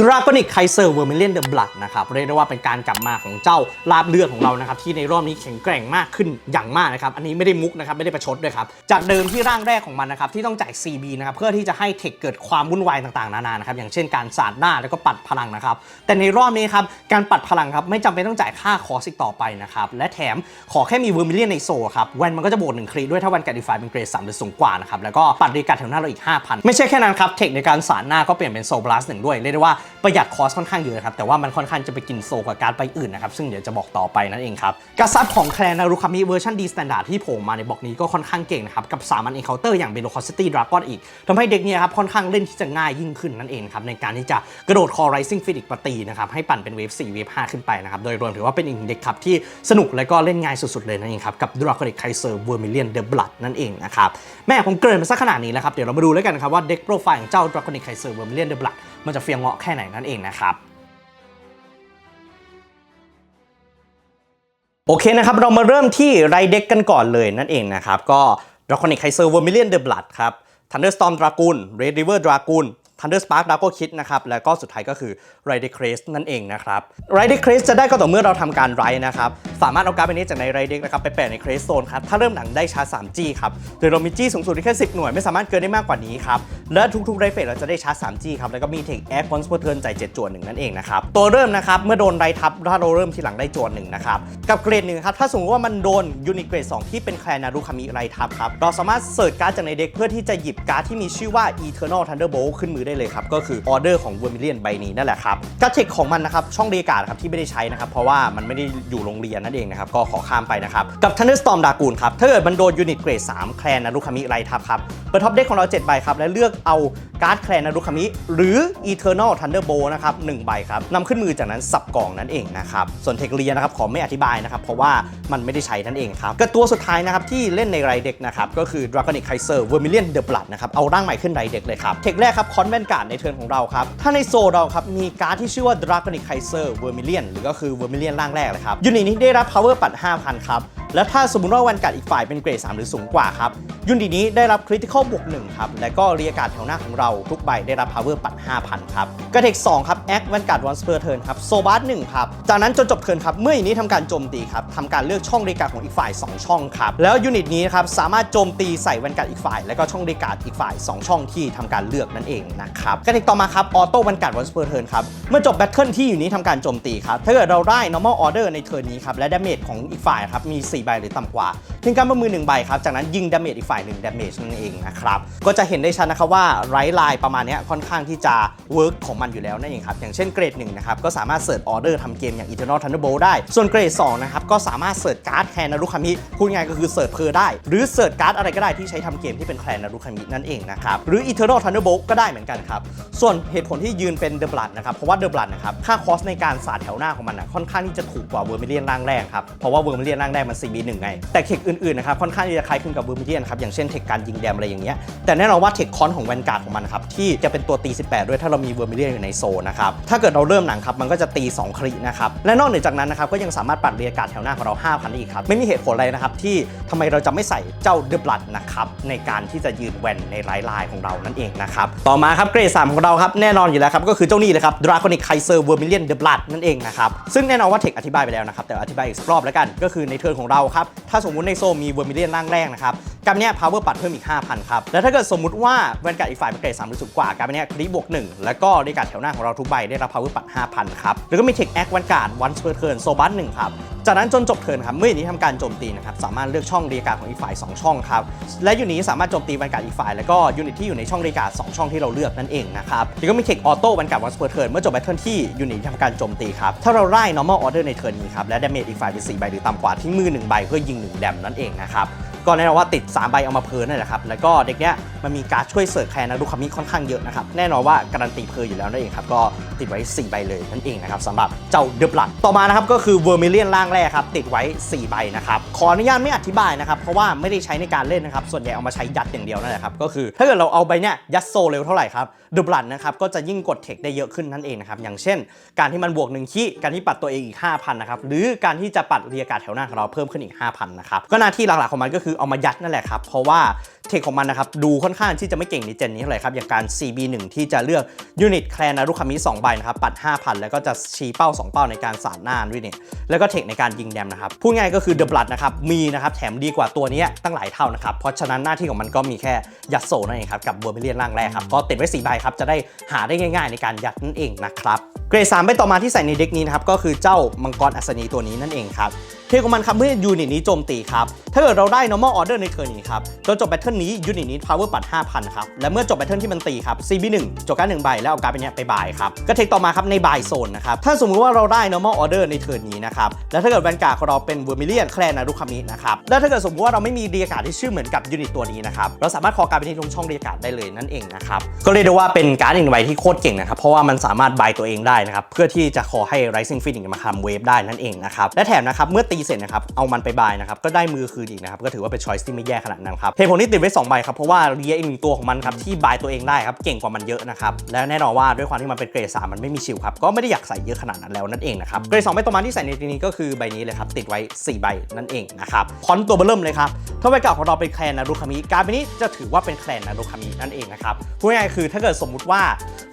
Draconic Kaiser Vermilion the Blood นะครับเรียกได้ว่าเป็นการกลับมาของเจ้าลาบเลือดของเรานะครับที่ในรอบนี้แข็งแกร่งมากขึ้นอย่างมากนะครับอันนี้ไม่ได้มุกนะครับไม่ได้ประชดด้วยครับจากเดิมที่ร่างแรกของมันนะครับที่ต้องจ่าย CB นะครับเพื่อที่จะให้เทคเกิดความวุ่นวายต่างๆนานานะครับอย่างเช่นการสาดหน้าแล้วก็ปัดพลังนะครับแต่ในรอบนี้ครับการปัดพลังครับไม่จำเป็นต้องจ่ายค่าคอสอีกต่อไปนะครับและแถมขอแค่มี Vermilion ในโซครับแวนมันก็จะบวกหนึ่งครีด้วยถ้าวันกดีฟายเป็นเกรด3หรือสูงกว่านะครับแล้วก็ปัดรีการแถวหน้าเราอีก5,000 ไม่ใช่แค่นั้นครับเทคในการสาดหน้าก็เปลี่ยนเป็นโซบลัสหนึ่งด้วยเรียกได้ว่าประหยัดคอสค่อนข้างเยอะครับแต่ว่ามันค่อนข้างจะไปกินโซกว่าการดไปอื่นนะครับซึ่งเดี๋ยวจะบอกต่อไปนั่นเองครับการซับของแคลนารุคามิเวอร์ชันดีสแตนดาร์ดที่โผล่มาในบล็อกนี้ก็ค่อนข้างเก่งนะครับกับสามันเอ็นเคาน์เตอร์อย่างเบโลคอสตี้ดราก้อนอีกทำให้เด็กเนี่ยครับค่อนข้างเล่นที่จะง่ายยิ่งขึ้นนั่นเองครับในการที่จะกระโดดคอ Rising f i t อีกปตีนะครับให้ปั่นเป็นเวฟ4เวฟ5ขึ้นไปนะครับโดยรวมถือว่าเป็นอีกเด็กครับที่สนุกและก็เล่นง่ายสุดๆเลยนั่นเองครับกับ Draconic Kaiser Vermilion the Blood นั่นเองนะครับแม่ผมเกริ่นมาสักขนาดนี้แล้วครับเดี๋ยวเรามาดูแล้วกันครับว่าเด็กโปรไฟล์ของเจ้า Draconic Kaiser Vermilion the Blood มันจะเฟียงเงาะแค่ไหนนั่นเองนะครับโอเคนะครับ เรามาเริ่มที่ไรเด็กกันก่อนเลยนั่นเองนะครับ ก็ Draconic Kaiser Vermilion the Blood ครับ Thunderstorm Dragoon Red River Dragoon Thunder Spark Drago Kid นะครับ แล้วก็สุดท้ายก็คือ r i d e c r a s e นั่นเองนะครับ r i d e c r a s e จะได้ก็ต่อเมื่อเราทำการไรนะครับ สามารถเอาการ์ดใบนี้จากใน r i d e c นะครับไปแปะใน Crest Zone ครับ ถ้าเริ่มหนังได้ชาร์จ 3G ครับ โดยเรามี G สูงสุดแค่ 10 หน่วย ไม่สามารถเกินได้มากกว่านี้ครับ และทุกๆไรเฟสเราจะได้ชาร์จ 3G ครับ แล้วก็มี Tech Air Once per turn จ่าย7จวนหนึ่งนั่นเองนะครับ ตัวเริ่มนะครับ เมื่อโดนไรทับถ้าเราเริ่มทีหลังได้จวนหนึ่งนะครับ กับเกรดหนึ่งครับ ถ้าสมมติว่ามันโดนยูนิเกรด2ที่เป็นแคลนารุคามิไรทับครับ เราสามารถเสิร์ชการ์ดจากในเด็กเพื่อที่จะหยิบการ์ดที่มีชื่อว่า Eternal Thunderbolt ขึ้นมือได้เลยครับ ก็คือออเดอร์ของ Vermilion ใบนี้นั่นแหละครับกร์ดเทคของมันนะครับ ช่องเรียการ์ดครับที่ไม่ได้ใช้นะครับ เพราะว่ามันไม่ได้อยู่โรงเรียนนั่นเองนะครับ ก็ขอข้ามไปนะครับ กับ Thunderstorm Dragoon ครับ ถ้าเกิดมันโดนยูนิตเกรด3แคลนนารุคามิไรทับครับ เปิดท็อปเด็กของเรา7ใบครับ และเลือกเอาการ์ดแคลนนารุคามิหรือ Eternal Thunderbolt นะครับ1ใบครับนำขึ้นมือจากนั้นสับกล่องนั่นเองนะครับส่วนเทคเรียนะครับขอไม่อธิบายนะครับเพราะว่ามันไม่ได้ใช้นั่นเองครับกับตัวสุดท้ายนะครับที่เล่นในไรเด็กนะครับก็คือ Draconic Kaiser Vermilion the Blood นะครับเอาร่างใหม่ขึ้นไรเด็กเลยครับเทคแรกครับคอนแวนการ์ดในเทิร์นของเราครับ ถ้าในโซลเราครับ มีการ์ดที่ชื่อว่า Draconic Kaiser Vermilion หรือก็คือ Vermilion ร่างแรกเลยครับยูนิตนี้ได้รับ power ปัด 5,000 ครับ แล้วถ้าสมมติว่าวันกัดอีกฝ่ายเป็นเกรด 3 หรือสูงกว่าครับยูนิตนี้ได้รับคริติคอลบวก1ครับ และก็เรียกการ์ดแถวหน้าของเราทุกใบได้รับ power ปัด 5,000 ครับ กระเทก2ครับแอควันกัดวันสเปอร์เทิร์นครับโซบาร์หนึ่งครับ จากนั้นจนจบเทิร์นครับ เมื่ออย่างนี้ทำการโจมตีครับทำการเลือกช่องเรียกการ์ดของอีกฝ่าย 2 ช่องครับ แล้วยูนิตนี้ครับสามารถโจมตีใส่วันกัดอีกฝ่าย และก็ช่องเรียกการ์ดอีกฝ่าย 2 ช่องที่ทำการเลือกนั่นเองนะครับกระเทกต่อมาครับออโต้วันกัดวันสเปอร์เทิร์นครับเมื่อจบแบทเทิลที่อยู่นี้ทำการโจมตีครับถ้าเกิดเราได้ normal order ในเทิร์นนี้ครับและดาเมจของอีกฝ่ายครับมี4ใบหรือต่ำกว่าทิ้งการประมือ1ใบครับจากนั้นยิงดาเมจอีกฝ่าย1ดาเมจนั่นเองนะครับก็จะเห็นได้ชัดนะครับว่าไรไลน์ประมาณนี้ค่อนข้างที่จะเวิร์กของมันอยู่แล้วนั่นเองครับอย่างเช่นเกรด1นะครับก็สามารถเสิร์ชออเดอร์ทำเกมอย่าง Eternal Thunderbolt ได้ ส่วนเกรด2นะครับก็สามารถเสิร์ชการ์ดแคลนารุคามิพูดง่ายก็คือเสิร์ชเพอได้ หรือเสิร์ชการ์ดอะไรก็ได้ที่ใช้ทำเกมที่เป็นแคลนารุคามินั่นเองนะครับหรือ Eternal Thunderbolt ก็ได้เหมือนกันครับส่วนเหตุผลที่ยืนเป็น The Blood นะครับเพราะว่า The Blood นะครับค่าคอสในการสาดแถวหน้าของมันนะค่อนข้างที่จะถูกกว่าเวอร์มิเลียนร่างแรกครับเพราะว่าเวอร์มิเลียนร่างแรกมัน CB1 ไง แต่เทคอื่นๆนะครับค่อนข้างจะคล้ายคลึงกับเวอร์มิเลียนครับอย่างเช่นเทคการยิงแดมอะไรอย่างเงี้ยแต่แน่นอนว่าเทคคอนของแวนการ์ดของมันครับที่จะเป็นตัวตี 18 ด้วยถ้าเรามีเวอร์มิเลียนอยู่ในโซนนะครับถ้าเกิดเราเริ่มหนังครับมันก็จะตี 2 ครินะครับและนอกเหนือจากนั้นนะครับก็ยังสามารถปัดเรียกการ์ดแถวหน้าของเรา5,000ได้อีกครับไม่มีเหตุผลอะไรนะครับที่ทำไมเราจะไม่ใส่เจ้าเดอะบลัดนะครับในการที่จะยืนแวนในไลน์ไลน์ของเรานั่นเองนะครับต่อมาครับเกรด3ของเราครับแน่นอนอยู่แล้วครับก็คือเจ้านี่เลยครับ Draconic Kaiser Vermilion the Blood นั่นเองนะครับซึ่งแน่นอนว่าเทคอธิบายไปแล้วนะครับแต่อธิบายอีกสักรอบแล้วกันก็คือในเทิร์นของเราราครับ ถ้าสมมุติในโซมี Vermilion ร่างแรกนะครับกับเนี้ย power ปัดเพิ่มอีก 5,000 ครับ แล้วถ้าเกิดสมมุติว่าแวนการ์ดอีกฝ่ายเป็นเกรด3หรือสูงกว่ากับเนี้ยคลิบวก1แล้วก็ในการ์ดแถวหน้าของเราทุกใบได้รับ power ปัด 5,000 ครับ แล้วก็มีเทคแอคแวนการ์ด once per turn โซบัส1ครับจากนั้นจนจบเทิร์นครับเมื่อนี้ทำการโจมตีนะครับสามารถเลือกช่องเรียการของอีกฝ่าย 2 ช่องครับและยูนิตนี้สามารถโจมตีแวนการ์ดอีกฝ่ายแล้วก็ยูนิตที่อยู่ในช่องเรียการด2ช่องที่เราเลือกนั่นเองนะครับแล้วก็มีเทคออโต้แวนการ์ด once per turn เมื่อจบแบทเทิลที่ยูนิตทำการโจมตีครับถ้าเราไล่ normal order ในเทิร์นนี้ครับและดาเมจอีกฝ่ายเป็น4ใบหรือต่ำกว่าทิ้งมือหนึ่ง1 ใบเพื่อยิง 1 แดมนั่นเองนะครับ ก็แน่นอนว่าติด 3 ใบเอามาเพลินนั่นแหละครับ แล้วก็เด็กเนี้ยมันมีการช่วยเสิร์ฟแคลนารุคามิค่อนข้างเยอะนะครับ แน่นอนว่าการันตีเพลินอยู่แล้วนั่นเองครับ ก็ติดไว้ 4 ใบเลยนั่นเองนะครับสำหรับเจ้าเดอะบลัดต่อมานะครับก็คือเวอร์มิเลียนร่างแรกครับติดไว้ 4 ใบนะครับ ขออนุญาตไม่อธิบายนะครับ เพราะว่าไม่ได้ใช้ในการเล่นนะครับ ส่วนใหญ่เอามาใช้ยัดอย่างเดียวนั่นแหละครับ ก็คือถ้าเกิดเราเอาใบเนี้ยยัดโซเร็วเท่าไหร่ครับเดอะบลัดนะครับก็จะยิ่งกดเทคได้เยอะขึ้นนั่นเองนะครับอย่างเช่น การที่มันบวก1ขี้การที่ปัดตัวเองอีก5,000นะครับหรือการที่จะปัดเรียกาดแถวหน้าของเราเพิ่มขึ้นอีก5,000นะครับก็หน้าที่หลักๆของมันก็คือเอามายัดนั่นแหละครับ เพราะว่า เทคของมันนะครับ ดูค่อนข้างที่จะไม่เก่งในเจนนี้เท่าไหร่ครับ อย่างการ CB1 ที่จะเลือกยูนิตแคลนารุคามิ2ใบนะครับ ปัด 5,000 แล้วก็จะชี้เป้า 2 เป้าในการสาดหน้าด้วยเนี่ยแล้วก็เทคในการยิงแดมนะครับ พูดง่ายก็คือ The Blood นะครับ มีนะครับ แถมดีกว่าตัวนี้ตั้งหลายเท่านะครับ เพราะฉะนั้นหน้าที่ของมันก็มีแค่ยัดโซนั่นเองครับกับเวอร์มิเลียนร่างแรกครับก็ติดไว้4ใบครับจะได้หาได้ง่ายๆ ในการยัดนั่นเองนะครับเกรด3ใบต่อมาที่ใส่ในเด็กนี้นะครับก็คือเจ้ามังกรอัศนีตัวนี้นั่นเองครับเทคของมันครับเมื่อยูนิตนี้โจมตีครับถ้าเกิดเราได้ normal order ในเทิร์นนี้ครับจนจบแบทเทิลนนี้ยูนิตนี้ power ปัด 5,000 ครับ และเมื่อจบแบทเทิลที่มันตีครับ CB1 จบการดหนึ่งใบแล้วเอาการ์ดไปเนี้ยไปบายครับ ก็เทคต่อมาครับในบายโซนนะครับ ถ้าสมมุติว่าเราได้ normal order ในเทิร์นนี้นะครับ แล้วถ้าเกิดแวนการ์ดของเราเป็นเวอร์มิเลียนแคลนารุคามินะครับ แล้วถ้าเกิดสมมติว่าเราไม่มีเรียการ์ดที่ชื่อเหมือนกับยูนิตตัวนี้นะครับ เราสามารถคอการ์ดไปที่ตรงช่องเรียการ์ดได้เลยนั่นเองนะครับ ก็เรียกได้ว่าเป็นการ์ดหนึ่งใบที่โคตรเก่งนะครับ เพราะว่ามันสามารถบายตัวเองได้นะครับ เพื่อที่จะขอให้ Rising Phoenix มาทำเวฟได้นั่นเองนะครับและแถมนะครับเมื่อตีเสร็จนะครับเอามันไปบายนะครับก็ได้มือคืนอีกนะครับก็ถือว่าเป็นช้อยส์ที่ไม่แย่ขนาดนั้นครับเหตุผลที่ติดไว้2ใบครับ เพราะว่าเรียอีกหนึ่งตัวของมันครับที่บายตัวเองได้ครับเก่งกว่ามันเยอะนะครับและแน่นอนว่าด้วยความที่มันเป็นเกรด3มันไม่มีชิลครับก็ไม่ได้อยากใส่เยอะขนาดนั้นแล้วนั่นเองนะครับเกรด2ใบต่อมาที่ใส่ในทีนี้ก็คือใบนี้เลยครับติดไว้ 4 ใบนั่นเองนะครับคอนตัวเบิ่มเลยครับถ้าใบเก่าของเราเป็นแคลนนารุคามิการใบนี้จะถือว่าเป็นแคลนนารุคามินั่นเองนะครับพูดง่ายๆคือถ้าเกิดสมมุติว่า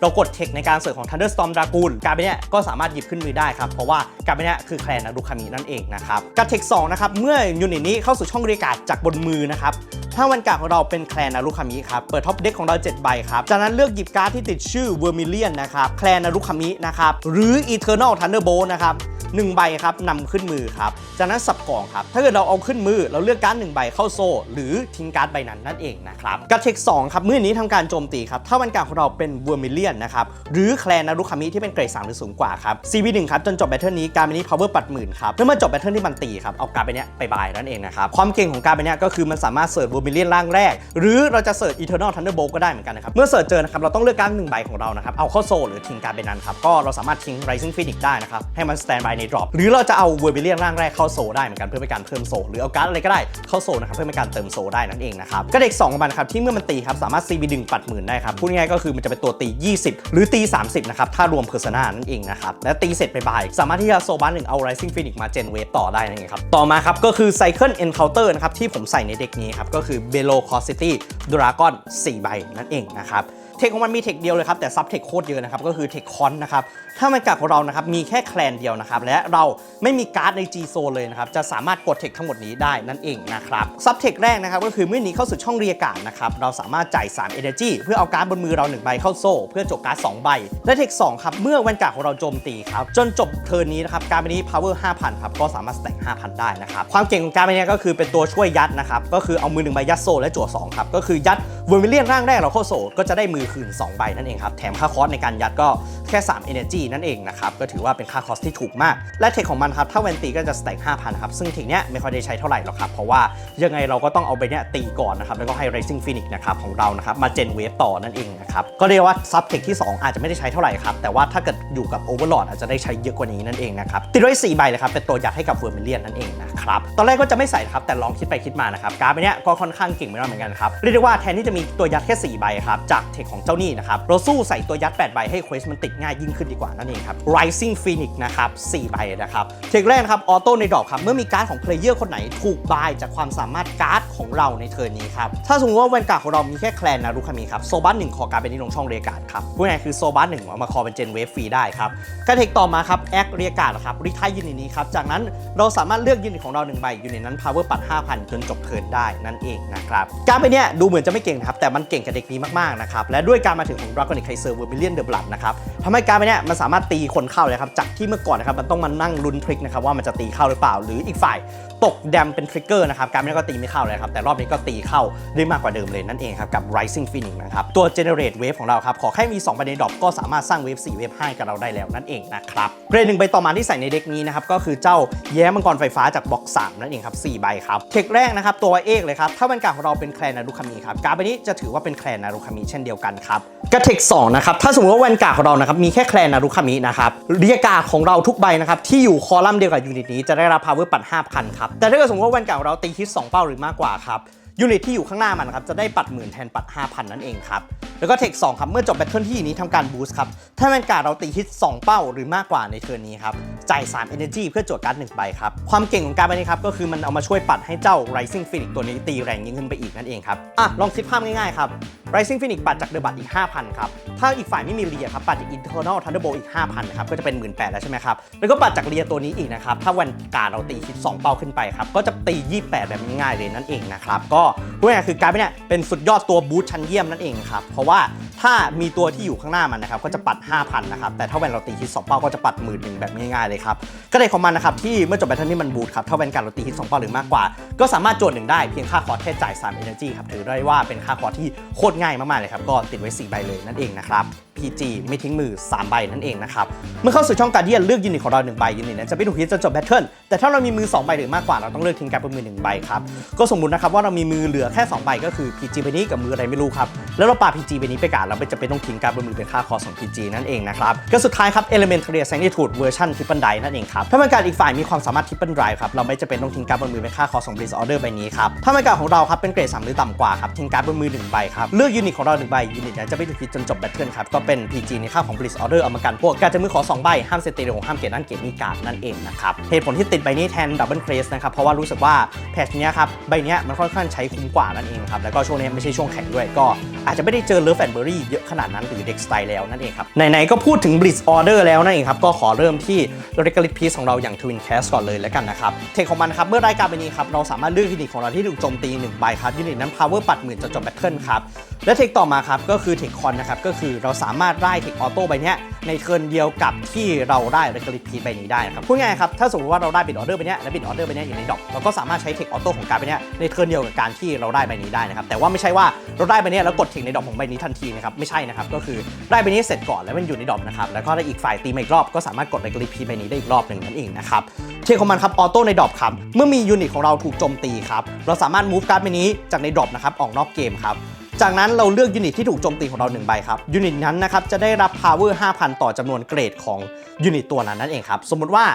เรากดเทคในการเสิร์ฟของ Thunderstorm Dragoon การใบนี้ก็สามารถหยิบขึ้นมือได้ครับเพราะว่าการใบนี้คือแคลนนารุคามินั่นเองนะครับกับเทค2นะครับเมื่อยูนิตนี้เข้าสู่ช่องเรียการ์ดจากบนมือนะครับถ้าวันกาของเราเป็นแคลนารุคามิครับ เปิดท็อปเด็กของเรา7ใบครับ จากนั้นเลือกหยิบการ์ดที่ติดชื่อเวอร์มิเลียนนะครับ แคลนารุคามินะครับ หรือ Eternal Thunderbolt นะครับหนึ่งใบครับนำขึ้นมือครับ จากนั้นสับกล่องครับ ถ้าเกิดเราเอาขึ้นมือ เราเลือกการ์ดหนึ่งใบเข้าโซ่ หรือทิ้งการ์ดใบนั้นนั่นเองนะครับ กับเทค2ครับเมื่อนี้ทำการโจมตีครับ ถ้าวันการของเราเป็นเวอร์มิเลียนนะครับ หรือแคลนารุคามิที่เป็นเกรด3หรือสูงกว่าครับ CB1 ครับ จนจบแบทเทิลนี้การ์ดนี้ power ปัดหมื่นครับเมื่อจบแบทเทิลที่มันตีครับ เอาการ์ดไปเนี้ไปบายนั่นเองนะครับ ความเก่งของการ์ดไปเนี้ก็คือมันสามารถเสิร์ฟเวอร์มิเลียนร่างแรก หรือเราจะเสิร์ฟ Eternal Thunderbolt ก็ได้เหมือนกันนะครับ เมื่อเสิร์ชเจอนะครับเราต้องเลือกการดหนึ่งใบของเรานะครับเอาเข้าโซหรือทิ้งการดไปนั้นครับก็เราสามารถทิ้ง Rising Phoenix ได้นะครับให้มัน stand by ใน drop หรือเราจะเอา v e r b i l i a n ร่างแรกเข้าโซได้เหมือนกันเพื่อเป็นการเพิ่มโซหรือเอาการ์ดอะไรก็ได้เข้าโซนะครับเพื่อเป็นการเติมโซได้นั่นเองนะครับก็เด็ก2ของมันครับที่เมื่อมันตีครับสามารถ CB ดึงปัดหมื่นได้ครับพูดง่ายก็คือมันจะเป็นตัวตี 20 หรือตี 30นะครับถ้ารวม Persona นั่นเองนะครับและตีเสร็จไปบ่ายสามารถที่จะโซบ้านหนึ่งเอา Rising Phoenix มาเจนเวฟต่อได้นั่นเองครับต่อมาครับก็คือ Cycle Encounter นะครับที่ผมใส่ในเด็กนี้ครับก็คือ Belo Cost City Dragon 4 ใบนั่นเองนะครับ ทคของมันมีเทคเดียวเลยครับแต่ซับเทคโคตรเยอะนะครับก็คือเทคคอนนะครับถ้ามันกัดของเรานะครับมีแค่แคลนเดียวนะครับและเราไม่มีการ์ดใน G โซเลยนะครับจะสามารถกดเทคทั้งหมดนี้ได้นั่นเองนะครับซับเทคแรกนะครับก็คือเมื่อนี้เข้าสู่ช่องเรียการนะครับเราสามารถจ่าย3 Energy เพื่อเอาการ์ดบนมือเรา1ใบเข้าโซ่ เพื่อจบการ์ด2ใบและเทค2ครับเมื่อวันการ์ดของเราโจมตีครับจนจบเทิร์นนี้นะครับการ์ดนี้ power 5,000ครับก็สามารถ stack 5,000 ได้นะครับความเก่งของการ์ดนี้ก็คือเป็นตัวช่วยยัดนะครับก็คือเอามือหนึ่งใบยัดโซ่และจั่วสองครับก็คือยัดเวอร์มิเลียนร่างแรกเราเข้าโซก็จะได้มือคืนสองใบนั่นเองครับ แถมค่าคอสในการยัดก็แค่ 3 Energy นั่นเองนะครับ ก็ถือว่าเป็นค่าคอสที่ถูกมาก และเทคของมันครับ ถ้าเวนตีก็จะสแต็ก5,000 ครับ ซึ่งเทคเนี้ยไม่ค่อยได้ใช้เท่าไหร่หรอกครับ เพราะว่ายังไงเราก็ต้องเอาไปเนี้ยตีก่อนนะครับ แล้วก็ให้ Rising Phoenix นะครับของเรานะครับมาเจนเวฟต่อนั่นเองนะครับก็เรียกว่าซับเทคที่ 2 อาจจะไม่ได้ใช้เท่าไหร่ครับแต่ว่าถ้าเกิดอยู่กับ Overlord อาจจะได้ใช้เยอะกว่านี้นั่นเองนะครับติดไว้4ใบเลยครับเป็นตัวยัดให้กับเวอร์มิเลียนนั่นเองนะครับตอนแรกก็จะไม่ใส่ครับแต่ลองคิดไปคิดมานะครับการ์ดเนี้ยก็ค่อนข้างเก่งไม่น้อยเหมือนกันครับเรียกได้ว่าแทนที่จะมีตัวยัดแค่4ใบครับจากเทคของเจ้านี่นะครับเราสู้ใส่ตัวยัด 8 ใบให้เควสมันติดง่ายยิ่งขึ้นดีกว่านั่นเองครับ Rising Phoenix นะครับ4ใบนะครับเทคแรกครับออโต้ในดอกครับเมื่อมีการ์ดของเพลเยอร์คนไหนถูกบายจากความสามารถการ์ดของเราในเทิร์นนี้ครับถ้าสมมติว่าแวนการ์ดของเรามีแค่แคลนนารุคามิครับโซบัสหนึ่งขอการ์ดเป็นที่ลงช่องเรียกาดครับพูดง่ายคือโซบัสหนึ่งเอามาคอเป็นเจนเวฟฟรีได้ครับการเทคต่อมาครับแอคเรียกาดครับริทายยูนิตนี้ครับจากนั้นเราสามารถเลือกยูนิตของเราหนึ่งใบยูนิตนั้น power ปัด5,000 จนจบเทิร์นได้นั่นเองนะครับการไปเนี้ยดูเหมือนจะไม่เก่งนะครับแต่มันเก่งกับเด็กนี้มากๆนะครับและด้วยการมาถึงของ Draconic Kaiser Vermilion the Blood นะครับทำให้การไปเนี้ยมันสามารถตีคนเข้าเลยครับจากที่เมื่อก่อนนะครับมันต้องมานั่งลุ้นทริกนะครับว่ามันจะตีเข้าหรือเปล่า หรืออีกฝ่ายตกแดมเป็นทริกเกอร์นะครับการไม่ได้ก็ตีไม่เข้าเลยครับแต่รอบนี้ก็ตีเข้าได้มากกว่าเดิมเลยนั่นเองครับกับ Rising Phoenix นะครับตัว Generate Wave ของเราครับขอแค่มี 2 ประเด็นดรอปก็สามารถสร้างเวฟ4เวฟ5กับเราได้แล้วนั่นเองนะครับเกรดหนึ่งใบต่อมาที่ใส่ในเด็กนี้นะครับก็คือเจ้าแย้มังกรไฟฟ้าจากบล็อก3นั่นเองครับ4ใบครับเทคแรกนะครับตัวเอกเลยครับถ้าบรรการของเราเป็นแคลนนารุคามิครับการ์ดใบนี้จะถือว่าเป็นแคลนนารุคามิเช่นเดียวกันครับกระเทค2นะครับถ้าสมมติว่าแวนการ์ของเรานะครับมีแค่แคลนนารุคามินะครับเรียกการของเราทุกใบนะครับที่อยู่คอลัมน์เดียวกับยูนิตนี้จะได้รับพาวเวอร์ปัด5,000ครับแต่ถ้าเกิดสมมติว่าแวนการ์ของเราตีฮิต2เป้าหรือมากกว่าครับ ยูนิตที่อยู่ข้างหน้ามันครับจะได้ปัดหมื่นแทนปัด 5,000 นั่นเองครับ แล้วก็เทค2ครับ เมื่อจบแบทเทิลที่นี้ทำการบูสต์ครับ ถ้าแมนการ์ดเราตีฮิต 2 เป้าหรือมากกว่าในเทิร์นนี้ครับ จ่าย 3 Energy เพื่อจวดการ์ด1ใบครับ ความเก่งของการ์ดใบนี้ครับ ก็คือมันเอามาช่วยปัดให้เจ้า Rising Phoenix ตัวนี้ตีแรงยิ่งขึ้นไปอีกนั่นเองครับอะลองคิดภาพง่ายๆครับ Rising Phoenix ปัดจากเดอะบัตอีก 5,000 ครับ ถ้าอีกฝ่ายไม่มีเรียครับปัดจาก Internal Thunderbolt อีก 5,000นะครับ ก็จะเป็น 18,000 แล้วใช่ไหมครับ แล้วก็ปัดจากเรียตัวนี้อีกนะครับ ถ้าวันการเราตีฮิต2เป้าขึ้นไปครับ ก็จะตี 28 แบบง่ายๆเลยนั่นเองนะครับ ก็ดง่ายๆคือการดเนี่ยเป็นสุดยอดตัวบูทชั้นเยี่ยมนั่นเองครับ เพราะว่าถ้ามีตัวที่อยู่ข้างหน้ามันนะครับก็จะปัด 5,000 นะครับ แต่ถ้าแวนเราตีฮิต2เป้าก็จะปัดหมื่นหนึ่งแบบง่ายๆเลยครับ ก็เลยของมันนะครับที่เมื่อจบแบทเทิลที่มันบูทครับถ้าแวนการเราตีฮิต2เป้าหรือมากกว่า ก็สามารถโจทย์หนึ่งได้เพียงค่าคอร์สแค่จ่าย3 Energy ครับถือได้ว่าเป็นค่าคอร์สที่โคตรง่ายมากๆเลยครับ ก็ติดไว้ 4 ใบเลยนั่นเองนะครับ PG ไม่ทิ้งมือ 3 ใบนั่นเองนะครับ เมื่อเข้าสู่ช่องการเดียนเลือกยูนิตของเรา 1 ใบยูนิตนั้นจะไม่ถูกฮิตจนจบแบทเทิลแต่ถ้าเรามีมือ 2 ใบหรือมากกว่าเราต้องเลือกทิ้งการดบนมือ 1 ใบครับ ก็สมมุตินะครับว่าเรามีมือเหลือแค่ 2 ใบก็คือ PG ใบนี้กับมืออะไรไม่รู้ครับ แล้วเราปา PG ใบนี้ไปกาดเราไม่จำเป็นต้องทิ้งการดบนมือเป็นค่าคอของ PG นั่นเองนะครับก็สุดท้ายครับ Elementary Sanctitude เวอร์ชันทิปเปิลไดนั่นเองครับถ้ามันการอีกฝ่ายมีความสามารถทิปเปิลไดครับเราไม่จำเป็นต้องทิ้งการดบนมือเป็นค่าคอของ Blitz Order ใบนี้ครับถ้ามันการของเราครับเป็นเกรด3หรือต่ำกว่าครับทิ้งการดบนมือ1ใบครับเลือกยูนิตของเรา1ใบยูนิตนั้จะไม่ถูกฮิตจนจบแบทเทิลครับก็เป็น PG ในค่าของ Blitz Order เอามากันพวกการจะมือขอ2ใบห้ามเซตเตโรห้ามเกตนั่นเกตนี่การ์ดนั่นเองนะครับเหตุผลที่ติดใบนี้แทนดับเบิลเครสนะครับเพราะว่ารู้สึกว่าแพทช์เนี้ยครับใบเนี้ยมันค่อนข้างใช้คุ้มกว่านั่นเองครับแล้วก็ช่วงนี้ไม่ใช่ช่วงแข่งด้วยก็อาจจะไม่ได้เจอเลิฟแอนเบอรี่เยอะขนาดนั้นหรือเด็กสไตล์แล้วนั่นเองครับไหนๆก็พูดถึง Blitz Order แล้วนั่นเองครับก็ขอเริ่มที่ r e g u l a r Piece ของเราอย่าง Twin Cast ก่อนเลยแล้วกันนะครับเทคของมันครับเมื่อรายการใบนี้ครับเราสามารถเลือกยูนิตของเราที่ถูกโจมตี1ใบครับยูนิตนั้น power ปัดหมื่นจะจบแบทเทิลครับและเทคต่อมาครับก็คือเทคคอนนะครับก็คือเราสามารถไล่เทคออโต้ใบเนี้ยในเทิร์นเดียวกับที่เราได้เรกลิพีใบนี้ได้นะครับพูดง่ายครับถ้าสมมติว่าเราได้บิดออเดอร์ใบเนี้ยและบิดออเดอร์ใบเนี้ยอยู่ในดอกเราก็สามารถใช้เทคออโต้ของการใบเนี้ยในเทิร์นเดียวกับการที่เราได้ใบนี้ได้นะครับแต่ว่าไม่ใช่ว่าเราได้ใบเนี้ยแล้วกดเทคในดอกของใบนี้ทันทีนะครับไม่ใช่นะครับก็คือได้ใบนี้เสร็จก่อนแล้วมันอยู่ในดอกนะครับแล้วก็ได้อีกฝ่ายตีมาอีกรอบก็สามารถกดเรกลิพีใบนี้ได้อีกรอบหนึ่งนั่นเองนะครับเทคของมันครับออโต้ในดอกครับเมื่อมียูนิตของเราถูกโจมตีครับเราสามารถมูฟการ์ดใบนี้จากในดอปนะครับออกนอกเกมครับ จากนั้นเราเลือกยูนิตที่ถูกโจมตีของเรา1ใบครับยูนิตนั้นนะครับจะได้รับ power 5,000 ต่อจำนวนเกรดของยูนิตตัวนั้นนั่นเองครับ สมมุติว่า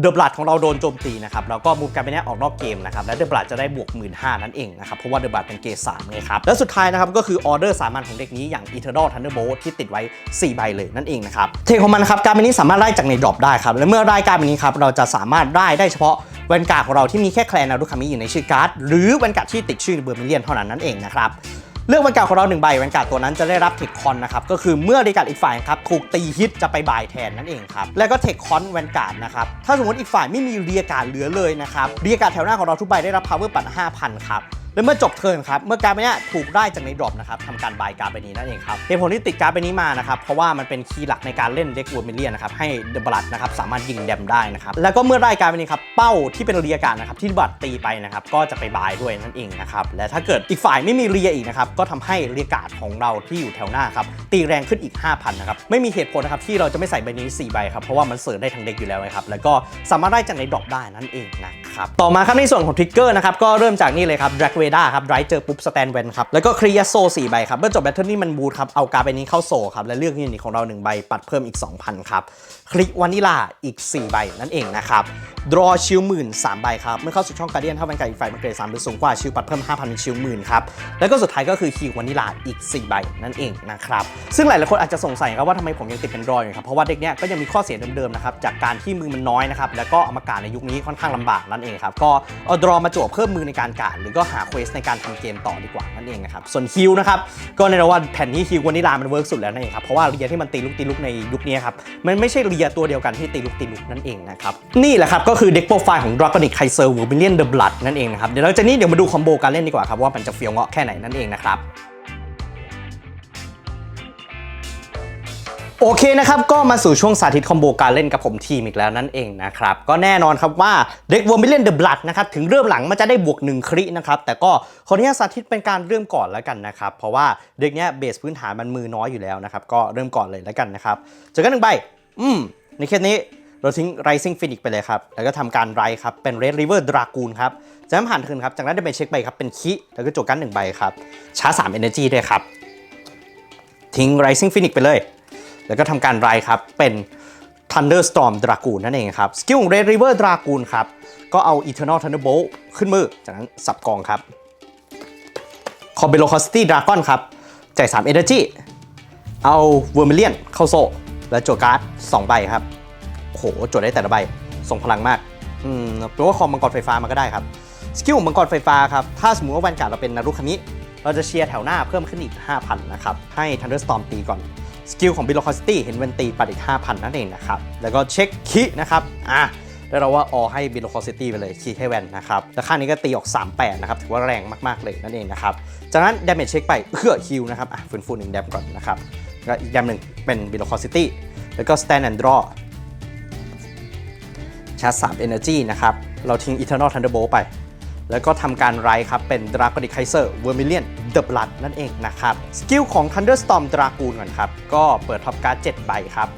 เดอะบลัดของเราโดนโจมตีนะครับแล้วก็มูฟการไปเนี้ยออกนอกเกมนะครับและเดอะบลัดจะได้บวก1 5ื่นห้านั่นเองนะครับเพราะว่าเดอะบลัดเป็นเกรด3ไงครับและสุดท้ายนะครับก็คือออเดอร์สามัญของเด็กนี้อย่าง Eternal Thunderbolt ที่ติดไว้ 4 ใบเลยนั่นเองนะครับเทคของมันครับการเป็นนี้สามารถไล่จากในดรอปได้ครับและเมื่อไล่การเป็นนี้ครับเราจะสามารถไล่ได้เฉพาะแวนการ์ดของเราที่มีแค่แคลนนารุคามิอยู่ในชื่อการ์ดหรือแวนการ์ดที่ติดชื่อเบอร์มิเลียนเท่านั้นนั่นเองนะครับ เลือกแวนการ์ดของเราหนึ่งใบแวนการ์ดตัวนั้นจะได้รับเทคคอนนะครับก็คือเมื่อเรีการ์ดอีกฝ่ายครับถูกตีฮิตจะไปบายแทนนั่นเองครับแล้วก็เทคคอนแวนการ์ดนะครับถ้าสมมติอีกฝ่ายไม่มีเรียการเหลือเลยนะครับเรียการแถวหน้าของเราทุกใบได้รับ power ปัด5,000ครับ และเมื่อจบเทิร์นครับ เมื่อการ์ดใบเนี้ยถูกได้จากในดรอปนะครับทำการบายการ์ดใบนี้นั่นเองครับเหตุผลที่ติดการ์ดใบนี้มานะครับ เพราะว่ามันเป็นคีย์หลักในการเล่นเด็กวอร์มิเลียนนะครับ ให้เดบลัดนะครับสามารถยิงแดมได้นะครับ แล้วก็เมื่อได้การ์ดใบนี้ครับ เป้าที่เป็นเรียการนะครับที่บัตตีไปนะครับ ก็จะไปบายด้วยนั่นเองนะครับ และถ้าเกิดอีกฝ่ายไม่มีเรียอีกนะครับ ก็ทำให้เรียการ์ดของเราที่อยู่แถวหน้าครับ ตีแรงขึ้นอีก 5,000นะครับ ไม่มีเหตุผลนะครับที่เราจะไม่ใส่ใบนี้4ใบครับ เพราะว่ามันเสิร์ฟได้ทั้งเด็กอยู่แล้วนะครับ แล้วก็สามารถได้จากในดรอปได้นั่นเองนะครับ ต่อมาครับในส่วนของทริกเกอร์นะครับ ก็เริ่มจากนี่เลยครับ d r a g v e d a ครับไรเจอปุ๊บสแตนเวนครับแล้วก็ครียโซ4ใบครับเมื่อจบแบทเทิลนี่มันบูทครับเอาการ์ดใบนี้เข้าโซครับและเลือกยูนิตของเรา1ใบปัดเพิ่มอีก 2,000ครับคลิกวานิลาอีก 4 ใบนั่นเองนะครับดรอชิลหมื่นสามใบครับเมื่อเข้าสู่ช่องการเดียนถ้าเป็นการอีกฝ่ายมันเกรด3หรือสูงกว่าชิลปัดเพิ่ม 5,000เป็นชิลหมื่นครับแล้วก็สุดท้ายก็คือคิววานิลาอีก 4 ใบนั่นเองนะครับซึ่งหลายๆคนอาจจะสงสัยครับว่าทำไมผมยังติดเป็นรออยู่ครับเพราะว่าเด็กเนี้ยก็ยังมีข้อเสียเดิมๆนะครับจากการที่มือมันน้อยนะครับแล้วก็อมากาในยุคนี้ค่อนข้างลำบากนั่นเองครับก็เอาดรอมาจั่วเพิ่มมือในการกาดหรือก็หาควสในการทำเกมต่อดีกว่านั่นเองนะครับ ส่วนฮิวนะครับ ก็ในระหว่าแผ่นที่ฮิววานิลามันเวิร์กสุดแล้วนั่นเองครับ เพราะว่าเรียที่มันตีลุกตีลุกในยุคนี้ครับ มันไม่ใช่เรียตัวเดียวกันที่ตีลุกตีลุกนั่นเองนะครับ นี่แหละครับ ก็คือเด็กโปรไฟล์ของ Dragonic Kaiser w o r m i l i o n the Blood นั่นเองนะครับ เดี๋ยวหลังจากนี้เดี๋ยวมาดูคอมโบการเล่นดีกว่าครับว่ามันจะเฟี้ยวเงาะแค่ไหนนั่นเองนะครับ โอเคนะครับ ก็มาสู่ช่วงสาธิตคอมโบการเล่นกับผมทีมอีกแล้วนั่นเองนะครับ ก็แน่นอนครับว่าเด็กวอร์มิเลนเดอะบลัดนะครับ ถึงเริ่มหลังมันจะได้บวก 1 ครินะครับ แต่ก็ขออนุญาตสาธิตเป็นการเริ่มก่อนแล้วกันนะครับ เพราะว่าเด็กเนี้ยเบสพื้นฐานมันมือน้อยอยู่แล้วนะครับ ก็เริ่มก่อนเลยแล้วกันนะครับเจอกันหนึ่งใบ อืม ในเคสนี้เราทิ้ง Rising Phoenix ไปเลยครับ แล้วก็ทำการไรครับ เป็น Red River Dragoon ครับจากนั้นผ่านเทินครับ จากนั้นจะเป็นเช็คใบครับ เป็นคิแล้วก็โจกันหนึ่งใบครับ ชาร์จ3 Energy ด้วยครับ ทิ้ง Rising Phoenix ไปเลย แล้วก็ทำการไรครับ เป็น Thunderstorm Dragoon นั่นเองครับ สกิลของ Red River Dragoon ครับ ก็เอา Eternal Thunderbolt ขึ้นมือ จากนั้นสับกองครับอ Velocity Dragon ครับ จ่าย 3 Energy เอา Vermilion เข้าโซ่ และโจทย์การ์ด2ใบครับ โอ้โห โจทย์ได้แต่ละใบส่งพลังมาก อืมแปลว่าคอมมังกรไฟฟ้ามาก็ได้ครับ สกิลของมังกรไฟฟ้าครับ ถ้าสมมติว่าแวนการ์ดเราเป็นนารุคามิเราจะเชียร์แถวหน้าเพิ่มขึ้นอีก 5,000 นะครับ ให้ Thunderstorm ตีก่อน สกิลของ Velocity เห็นเวนตีปัดอีก 5,000 นั่นเองนะครับ แล้วก็เช็คคินะครับ อะได้เราว่าออให้ Velocity ไปเลยคีให้แวนนะครับ แล้วค่านี้ก็ตีออก 38 นะครับ ถือว่าแรงมาก ๆ เลยนั่นเองนะครับ จากนั้น Damage เช็คไปเพื่อคิวนะครับ อะฟื้นฟูหนึ่งแดมก่อนนะครับ แล้วอีกแดมหนึ่งเป็น Velocity แล้วก็ Stand and Draw ชาร์จ3 Energy นะครับ เราทิ้ง Eternal Thunderbolt ไป แล้วก็ทำการไรครับเป็น Draconic Kaiser Vermilion The Blood นั่นเองนะครับ สกิลของ Thunderstorm Dragoon ก่อนครับ ก็เปิดท็อปการ์ด7ใบครับ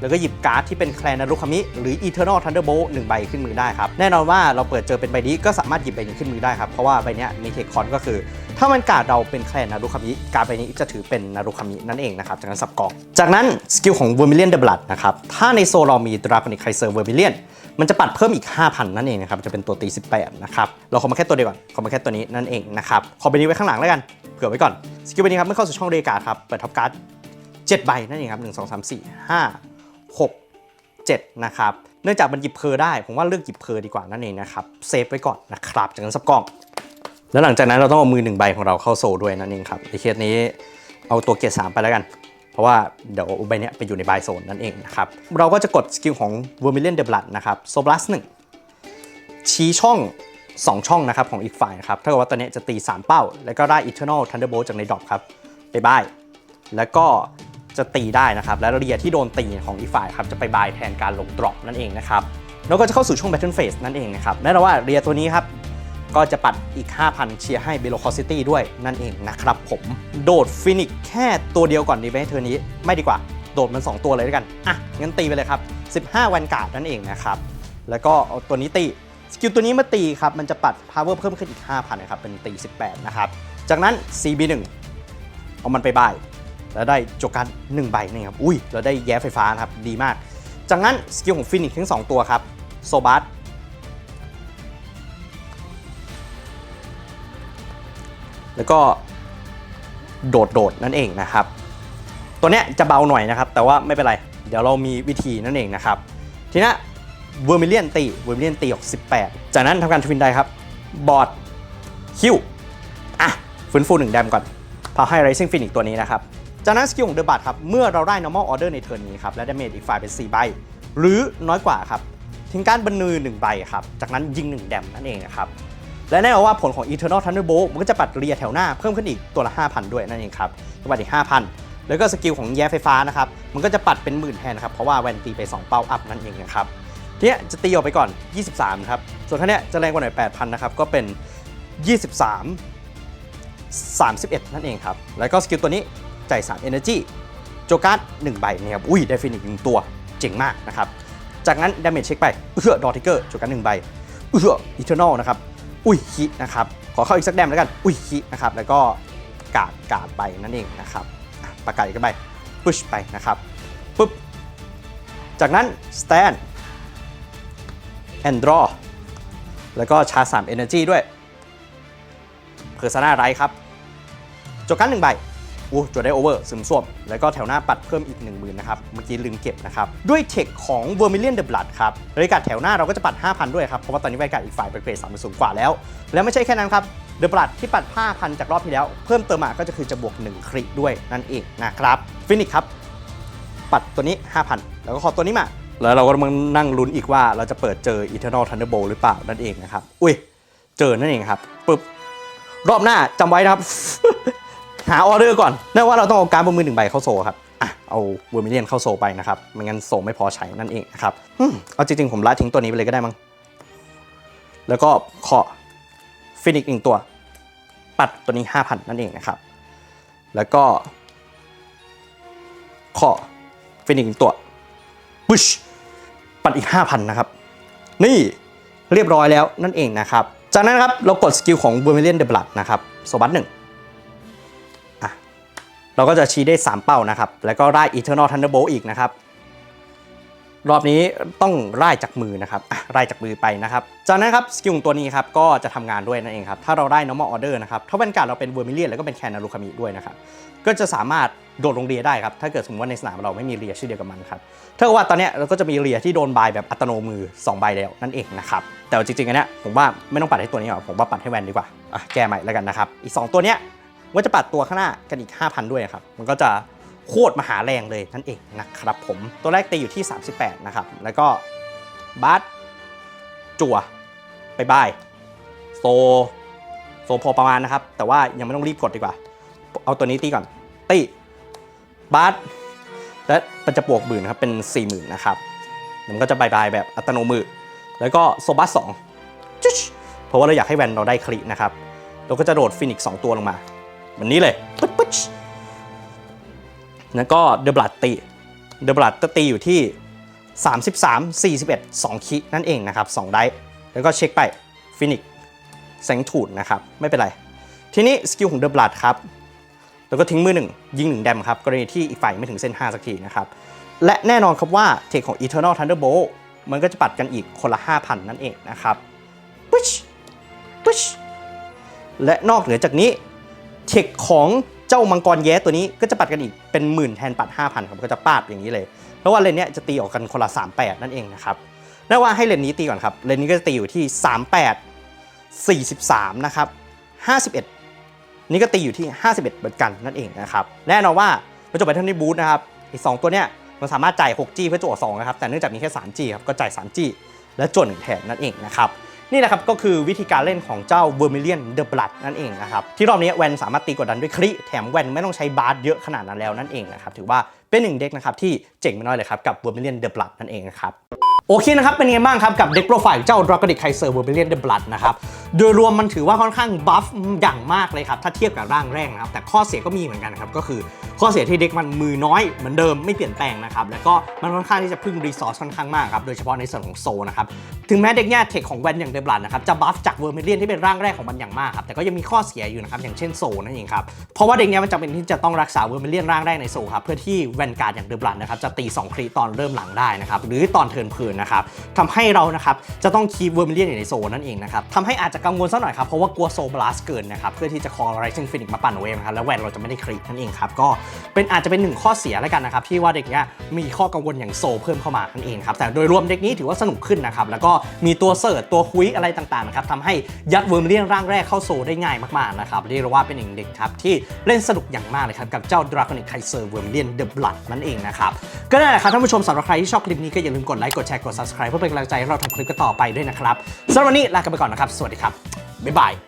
แล้วก็หยิบการ์ดที่เป็นแคลนนารุคามิหรือ Eternal Thunderbolt 1ใบขึ้นมือได้ครับ แน่นอนว่าเราเปิดเจอเป็นใบนี้ก็สามารถหยิบใบนี้ขึ้นมือได้ครับ เพราะว่าใบนี้มีเทคคอนก็คือ ถ้ามันการ์ดเราเป็นแคลนนารุคามิการ์ดใบนี้จะถือเป็นนารุคามินั่นเองนะครับจากนั้นสับกอง จากนั้นสกิลของ Vermilion The Blood นะครับถ้าในโซลเรามี Draconic Kaiser Vermilion มันจะปัดเพิ่มอีก 5,000 นั่นเองนะครับ จะเป็นตัวตี 18 นะครับ เราขอมาแค่ตัวเดียวก่อน ขอมาแค่ตัวนี้นั่นเองนะครับ ขอใบนี้ไว้ข้างหลังแล้วกัน เผื่อไว้ก่อน สกิลใบนี้ครับ เมื่อเข้าสู่ช่องเรกาครับ เปิดท็อปการ์ด7ใบนั่นเองครับ 1 2 3 4 5 6 7 นะครับ เนื่องจากมันหยิบเพอได้ ผมว่าเลือกหยิบเพอดีกว่านั่นเองนะครับ เซฟไว้ก่อนนะครับ จากนั้นสับกล้อง แล้วหลังจากนั้นเราต้องเอามือหนึ่งใบของเราเข้าโซลด้วยนั่นเองครับในเคสนี้เอาตัวเกียร์สามไปแล้วกัน เพราะว่าเดี๋ยวใบเนี้ยไปอยู่ในบายโซนนั่นเองนะครับเราก็จะกดสกิลของ Vermilion The Blood นะครับโซบลัสหนึ่งชี้ช่อง 2 ช่องนะครับของอีกฝ่ายครับถ้าเกิดว่าตัวเนี้จะตี 3 เป้า แล้วก็ได้ Eternal Thunderbolt จากในดรอปครับไปบายแล้วก็จะตีได้นะครับ แล้วเรียที่โดนตีของอีกฝ่ายครับจะไปบายแทนการลงดรอปนั่นเองนะครับแล้วก็จะเข้าสู่ช่วง Battle Phase นั่นเองนะครับแน่นอนว่าเรียตัวนี้ครับ ก็จะปัดอีก 5,000 เชียร์ให้ Velocity ด้วยนั่นเองนะครับผมโดดฟินิกแค่ตัวเดียวก่อนดีไหมเทอร์นี้ไม่ดีกว่าโดดมัน 2 ตัวเลยด้วยกัน อะ งั้นตีไปเลยครับ 15 วันกาดนั่นเองนะครับ แล้วก็เอาตัวนี้ตี สกิลตัวนี้มาตีครับ มันจะปัด power เพิ่มขึ้นอีก 5,000 นะครับ เป็นตี 18 นะครับ จากนั้น CB1 เอามันไปบาย แล้วได้โจกัน1ใบนี่ครับ อุ้ยแล้วได้แย้ไฟฟ้านะครับ ดีมาก จากนั้นสกิลของฟินิกทั้ง 2 ตัวครับ โซบัส แล้วก็โดดโดดๆนั่นเองนะครับ ตัวเนี้ยจะเบาหน่อยนะครับ แต่ว่าไม่เป็นไร เดี๋ยวเรามีวิธีนั่นเองนะครับ ทีนี้เวอร์มิเลียนตีเวอร์มิเลียนตีออก 18 จากนั้นทำการทวินได้ครับ บอร์ดคิวอะฟื้นฟูหนึ่งแดมก่อนพาให้ Rising Phoenix ตัวนี้นะครับ จากนั้นสกิลของเดอะบัตครับ เมื่อเราได้ normal order ในเทิร์นนี้ครับ และ damage อีกฝ่ายเป็น 4 ใบ หรือน้อยกว่าครับ ทิ้งการบันนือ 1 ใบครับ จากนั้นยิง 1 แดมนั่นเองนะครับ และแน่นอนว่าผลของ Eternal Thunderbolt มันก็จะปัดเรียแถวหน้าเพิ่มขึ้นอีกตัวละ 5,000 ด้วยนั่นเองครับจะปัดอีก 5,000 แล้วก็สกิลของแย้ไฟฟ้านะครับมันก็จะปัดเป็นหมื่นแทนนครับเพราะว่าแวนตีไป 2 เป้าอัพนั่นเองนะครับทีนี้จะตีออกไปก่อน 23ครับส่วนท่าเนี้ยจะแรงกว่าหน่อย 8,000 นะครับก็เป็น 23 31 นั่นเองครับแล้วก็สกิลตัวนี้จ่าย3 Energy โจการ์ด1ใบนะครับอุ้ยได้ฟินิกหนึ่งตัวเจ๋งมากนะครับจากนั้น Damage เช็คไปเอื้อดอทิกเกอร์โจการ์ดหนึ่งใบเอื้อ Eternal นะครับ อุ้ยคินะครับ ขอเข้าอีกสักแดมแล้วกัน อุ้ยคินะครับ แล้วก็กาดกาดไปนั่นเองนะครับประกาศกันไปพุชไปนะครับปุ๊บ จากนั้น stand and draw แล้วก็ชาร์จ3 energy ด้วยเพอร์สนาไรครับจบกันหนึ่งใบ อู้จดได้โอเวอร์ซึมซวมแล้วก็แถวหน้าปัดเพิ่มอีก 1 0,000นะครับ เมื่อกี้ลืมเก็บนะครับ ด้วยเทคของ Vermilion The Blood ครับบริการแถวหน้าเราก็จะปัด 5,000 ด้วยครับ เพราะว่าตอนนี้บริการอีกฝ่ายเป็นเกรด3สูงกว่าแล้ว แล้วไม่ใช่แค่นั้นครับ The Blood ที่ปัด 5,000 จากรอบที่แล้ว เพิ่มเติมมาก็จะคือจะบวก 1 คริด้วยนั่นเองนะครับฟินิกครับปัดตัวนี้ 5,000 แล้วก็ขอตัวนี้มาแล้วเราก็มานั่งลุ้นอีกว่าเราจะเปิดเจอ Eternal Thunderbolt หรือเปล่านั่นเองนะครับอุ้ยเจอนั่นเองครับปึ๊บรอบหน้าจำไว้นะครับ หาออเดอร์ก่อนนั่นว่าเราต้องเอาการบนมือหนึ่งใบเข้าโซครับอะเอาเวอร์มิเลียนเข้าโซไปนะครับไม่งั้นโซไม่พอใช้นั่นเองนะครับอืมเอาจริงๆผมละทิ้งตัวนี้ไปเลยก็ได้มั้งแล้วก็ขอฟินิกหนึ่งตัว ปัดตัวนี้ 5,000 นั่นเองนะครับ แล้วก็ขอฟินิกหนึ่งตัวบุชปัดอีก 5,000 นะครับ นี่เรียบร้อยแล้วนั่นเองนะครับ จากนั้นครับเรากดสกิลของ Vermilion The Blood นะครับโซบัตหนึ่ง เราก็จะชี้ได้ 3 เป้านะครับ แล้วก็ได้ Eternal Thunderbolt อีกนะครับ รอบนี้ต้องไล่จากมือนะครับอะไล่จากมือไปนะครับ จากนั้นครับสกิลตัวนี้ครับก็จะทำงานด้วยนั่นเองครับ ถ้าเราได้ normal order นะครับ ถ้าเป็นการเราเป็นเวอร์มิเลียนแล้วก็เป็นแคนนารุคามิด้วยนะครับ ก็จะสามารถโดดลงเรียได้ครับ ถ้าเกิดสมมติว่าในสนามเราไม่มีเรียชื่อเดียวกับมันครับถ้ากิดว่าตอนนี้เราก็จะมีเรียที่โดนบายแบบอัตโนมือ2ใบแล้วนั่นเองนะครับ แต่ว่าจริงๆอันเนี้ยผมว่าไม่ต้องปัดให้ตัวนี้หรอกผมว่าปัดให้แวนดีกว่าอะแก้ใหม่แล้วกันนะครับ อีก 2 ตัวเนี้ย ว่าจะปัดตัวข้างหน้ากันอีก 5,000 ด้วยครับ มันก็จะโคตรมหาแรงเลยนั่นเองนะครับผม ตัวแรกตีอยู่ที่ 38 นะครับ แล้วก็บัสจั่วบายบายโซ โซพอประมาณนะครับ แต่ว่ายังไม่ต้องรีบกดดีกว่า เอาตัวนี้ตีก่อน ตีบัสและมันจะบวกหมื่นครับ เป็น 40,000 นะครับมันก็จะบายบายแบบอัตโนมือ แล้วก็โซบัสสองเพราะว่าเราอยากให้แวนเราได้คลินะครับ เราก็จะโดดฟินิกสองตัวลงมา แบบนี้เลยปึ๊ดปึ๊ดแล้วก็เดบลัดตีเดบลัดตีอยู่ที่ 33 41 2คินั่นเองนะครับ 2 ไดส์แล้วก็เช็คไปฟินิกแสงถูดนะครับ ไม่เป็นไร ทีนี้สกิลของเดบลัดครับ แล้วก็ทิ้งมือหนึ่งยิงหนึ่งแดมครับ กรณีที่อีกฝ่ายไม่ถึงเส้น 5 สักทีนะครับ และแน่นอนครับว่าเทคของ Eternal Thunderbolt มันก็จะปัดกันอีกคนละ 5,000 นั่นเองนะครับปุ๊ชปุ๊ชและนอกเหนือจากนี้ เทคของเจ้ามังกรแย้ตัวนี้ก็จะปัดกันอีกเป็นหมื่นแทนปัด 5,000ครับก็จะปาดอย่างนี้เลย เพราะว่าเลนเนี้ยจะตีออกกันคนละ 38 นั่นเองนะครับได้ว่าให้เลนนี้ตีก่อนครับ เลนนี้ก็จะตีอยู่ที่ 38 43 นะครับ 51 นี่ก็ตีอยู่ที่ 51 เหมือนกันนั่นเองนะครับ แน่นอนว่ามันจบไปเท่านี้บูธนะครับอีก2ตัวเนี้ยมันสามารถจ่าย 6G เพื่อจั่ว2นะครับ แต่เนื่องจากมีแค่ 3G ครับ ก็จ่าย 3G และจั่ว1แทนนั่นเองนะครับ นี่นะครับก็คือวิธีการเล่นของเจ้า Vermilion The Blood นั่นเองนะครับที่รอบนี้แวนสามารถตีกดดันด้วยคริแถมแวนไม่ต้องใช้บาร์เยอะขนาดนั้นแล้วนั่นเองนะครับถือว่าเป็นหนึ่งเด็กนะครับที่เจ๋งไม่น้อยเลยครับกับ Vermilion The Blood นั่นเองนะครับโอเคนะครับ เป็นไงบ้างครับ กับเด็กโปรไฟล์เจ้า Draconic Kaiser Vermilion The Blood นะครับ โดยรวมมันถือว่าค่อนข้างบัฟอย่างมากเลยครับ ถ้าเทียบกับร่างแรกนะครับ แต่ข้อเสียก็มีเหมือนกันนะครับ ก็คือ ข้อเสียที่เด็กมันมือน้อยเหมือนเดิมไม่เปลี่ยนแปลงนะครับแล้วก็มันค่อนข้างที่จะพึ่งรีซอสค่อนข้างมากครับโดยเฉพาะในส่วนของโซนะครับถึงแม้เด็กเนี่ยเทคของแวนอย่างเดบลัดนะครับจะบัฟจากเวอร์มิเลียนที่เป็นร่างแรกของมันอย่างมากครับแต่ก็ยังมีข้อเสียอยู่นะครับอย่างเช่นโซนั่นเองครับเพราะว่าเด็กเนี้ยมันจำเป็นที่จะต้องรักษาเวอร์มิเลียนร่างแรกในโซครับเพื่อที่แวนการ์ดอย่างเดบลัดนะครับจะตี2ครีตอนเริ่มหลังได้นะครับหรือตอนเทินเพลินนะครับทำให้เรานะครับจะต้องคีบเวอร์มิเลียนอยู่ในโซนั่นเองนะครับทำให้อาจจะกังวลสักหน่อยครับเพราะว่ากลัวโซบลัสเกินนะครับเพื่อที่จะคอไรซิ่งฟินิกมาปั่นเอาไว้นะครับแล้วแวนเราจะไม่ได้ครีนั่นเองครับก็เป็นอาจจะเป็นหนึ่งข้อเสียแล้วกันนะครับที่ว่าเด็กเนี้ยมีข้อกังวลอย่างโซเพิ่มเข้ามานั่นเองครับแต่โดยรวมเด็กนี้ถือว่าสนุกขึ้นนะครับแล้วก็มีตัวเสิร์ชตัวคุยอะไรต่างๆนะครับทำให้ยัดเวอร์มเลียนร่างแรกเข้าโซได้ง่ายมากๆนะครับเรียกว่าเป็นหนึ่งเด็กครับที่เล่นสนุกอย่างมากเลยครับกับเจ้า Draconic Kaiser Vermilion The Blood นั่นเองนะครับก็นั่นแหละครับท่านผู้ชมสำหรับใครที่ชอบคลิปนี้ก็อย่าลืมกดไลค์กดแชร์กด subscribe เพื่อเป็นกำลังใจให้เราทำคลิปกันต่อไปด้วยนะครับสำหรับวันนี้ลากันไปก่อนนะครับ สวัสดีครับบ๊ายบาย